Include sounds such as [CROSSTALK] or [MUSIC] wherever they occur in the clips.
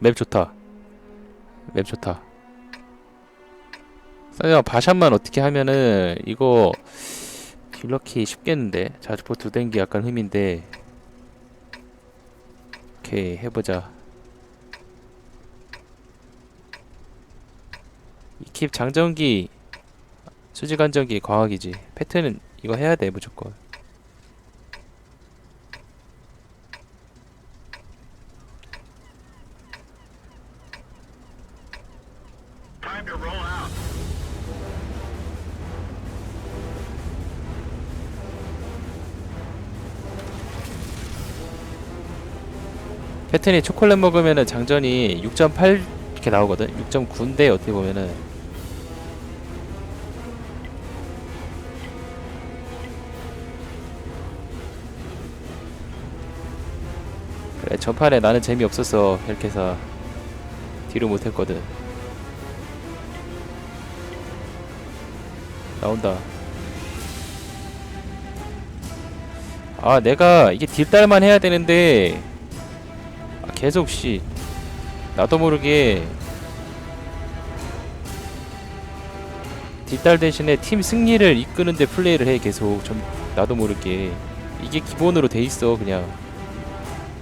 맵 좋다. 맵 좋다. 사장 바샷만 어떻게 하면은 이거 딜러키 쉽겠는데? 자주포 두 댕기 약간 흠인데. 오케이 해보자. 이킵 장전기 수직 안전기 과학이지. 패턴은 이거 해야 돼 무조건 패턴이 초콜릿 먹으면은 장전이 6.8 이렇게 나오거든? 6.9인데 어떻게 보면은. 그래 전판에 나는 재미없어서 헬캐사 뒤로 못했거든. 나온다. 아 내가 이게 딜달만 해야 되는데 아, 계속 씨 나도 모르게 뒷달 대신에 팀 승리를 이끄는데 플레이를 해 계속. 좀 나도 모르게. 이게 기본으로 돼 있어 그냥.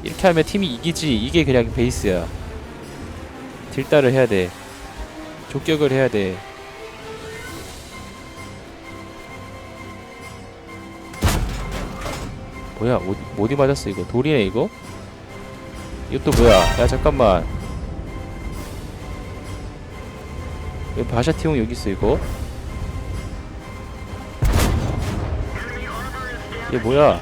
이렇게 하면 팀이 이기지. 이게 그냥 베이스야. 딜달을 해야 돼. 족격을 해야 돼. 뭐야 어디, 어디 맞았어 이거? 돌이네 이거 이것도 뭐야 야 잠깐만 왜 바샤티용 여기 있어 이거. 이게 뭐야.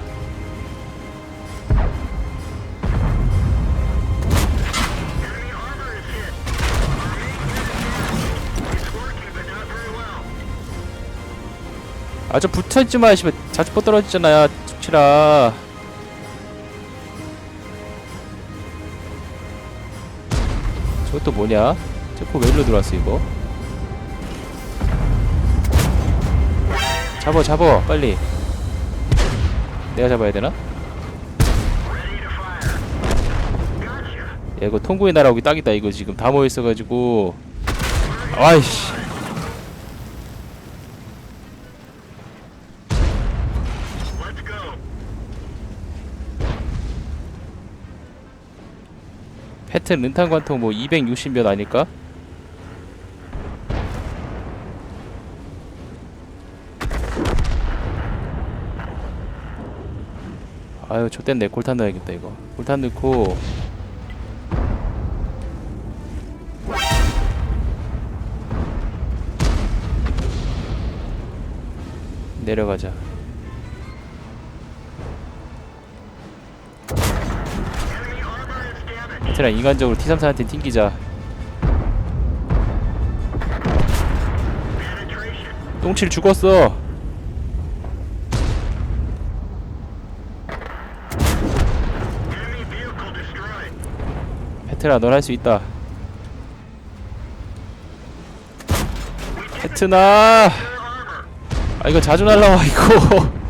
아좀 붙어있지 마 씨발 자주포 떨어지잖아 야 축치라 저것도 뭐냐? 저거 왜 일로 들어왔어 이거? 잡어 잡어 빨리. 내가 잡아야 되나? 야 이거 통구의 나라 오기 딱이다 이거 지금. 다 모여있어가지고. 아이씨 패튼 른탄 관통 뭐 260몇 아닐까? 아유 좆됐네 골탄 넣어야겠다 이거. 골탄 넣고. 내려가자 베테랑 인간적으로 T34한테 튕기자. 똥칠 죽었어. 베테랑 넌할수 있다 베트나. 아 이거 자주 날라와 이거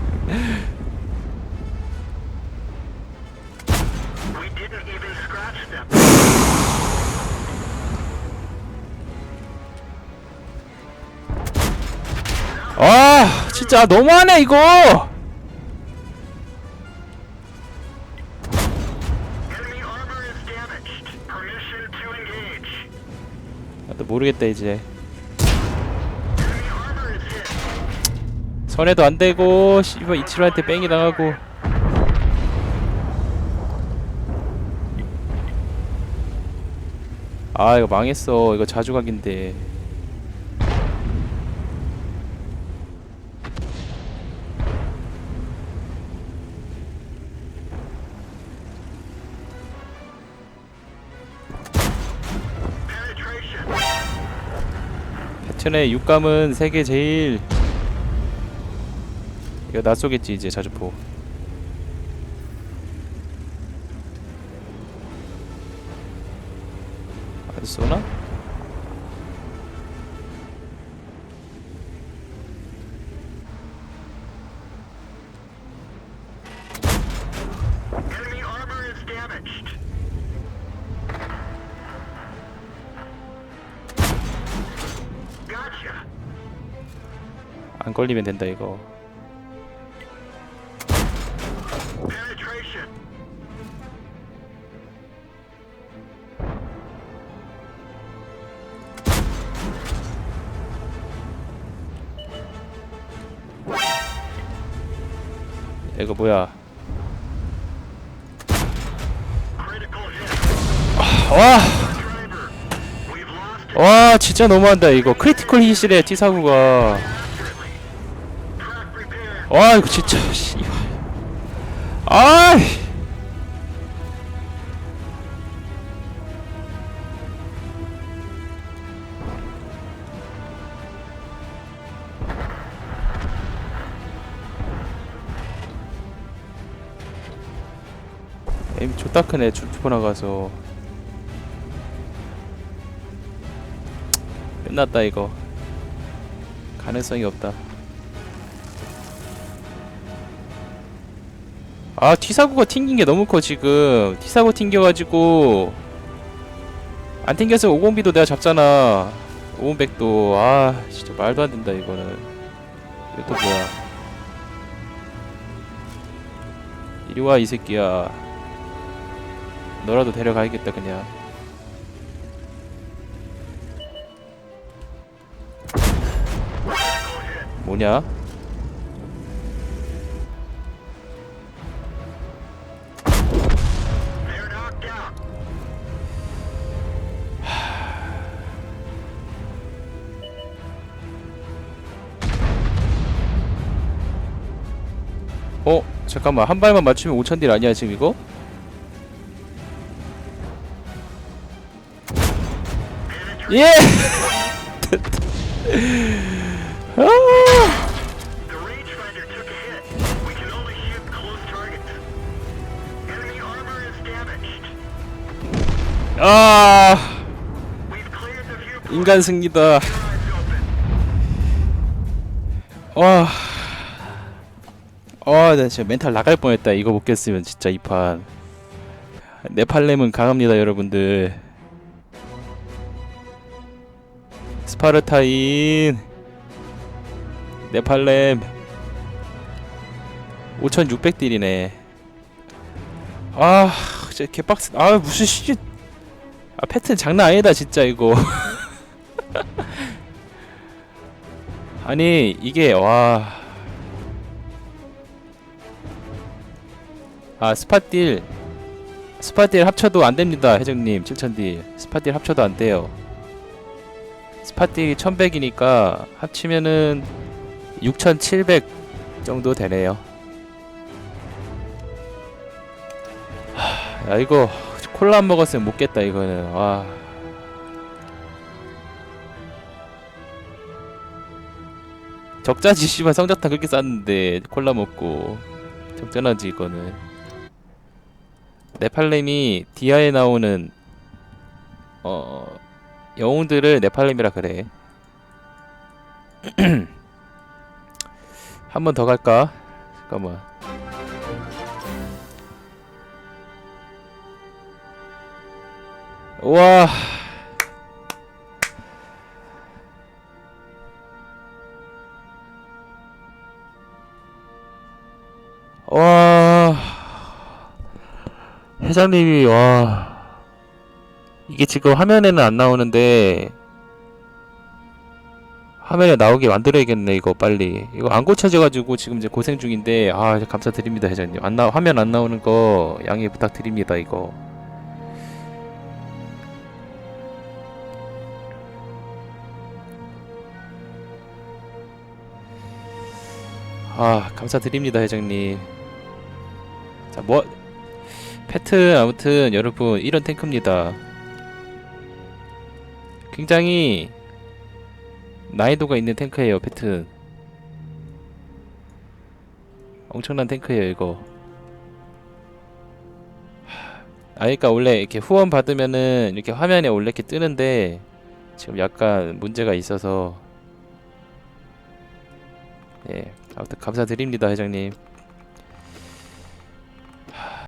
진짜 너무하네 이거. 나도 모르겠다 이제 Enemy armor is hit. 선에도 안 되고 씨발 이치로한테 뺑이 당하고 아 이거 망했어 이거 자주 각인데 패턴의 육감은 세계 제일 이거 나 쏘겠지 이제 자주포 안 쏘나? 안 걸리면 된다 이거. 이거 뭐야. 와 와 진짜 너무한다 이거 크리티컬 T사구가 accurately. Track 이거 진짜 씨 아이. 에임 존나 크네. 주투보 나가서. 끝났다 이거. 가능성이 없다 아 T사구가 튕긴 게 너무 커 지금. T사구 튕겨가지고 안 튕겨서 50B도 내가 잡잖아. 50백도. 아 진짜 말도 안 된다 이거는. 이거 또 뭐야? 이리 와 이 새끼야. 너라도 데려가야겠다 그냥. 뭐냐 어? 잠깐만 한 발만 맞추면 5천 딜 아니야 지금 이거? 예! 아! 아. 인간 승리다. 와. 와, 나 진짜 멘탈 나갈 뻔했다. 이거 못 깼으면 진짜 이 판. 네팔렘은 강합니다, 여러분들. 스파르타인. 네팔렘. 5,600딜이네. 아, 진짜 개빡스. 아, 무슨 씨. 아, 패턴 장난 아니다, 진짜 이거. [LAUGHS] 아니 이게 와. 아 스팟딜. 스팟딜 합쳐도 안 됩니다 회장님. 7000딜. 스팟딜 합쳐도 안 돼요. 스팟딜이 1100이니까 합치면은 6700 정도 되네요. 하, 야 이거 콜라 안 먹었으면 못 겠다 이거는. 와. 적자지 씨발 성적탄 그렇게 쌌는데 콜라 먹고. 적절하지 이거는 네팔렘이 디아에 나오는 어 영웅들을 네팔렘이라 그래. [CLEARS THROAT] 한 번 더 갈까? 잠깐만. 우와. 와 회장님이 와 이게 지금 화면에는 안 나오는데 화면에 나오게 만들어야겠네 이거 빨리. 이거 안 고쳐져가지고 지금 이제 고생 중인데 아 감사드립니다 회장님. 안 나 화면 안 나오는 거 양해 부탁드립니다 이거. 아 감사드립니다 회장님. 자뭐 패트 아무튼 여러분 이런 탱크입니다. 굉장히 난이도가 있는 탱크예요 패트. 엄청난 탱크예요 이거. 아 그러니까 원래 이렇게 후원 받으면은 이렇게 화면에 원래 이렇게 뜨는데 지금 약간 문제가 있어서. 예 아무튼 감사드립니다 회장님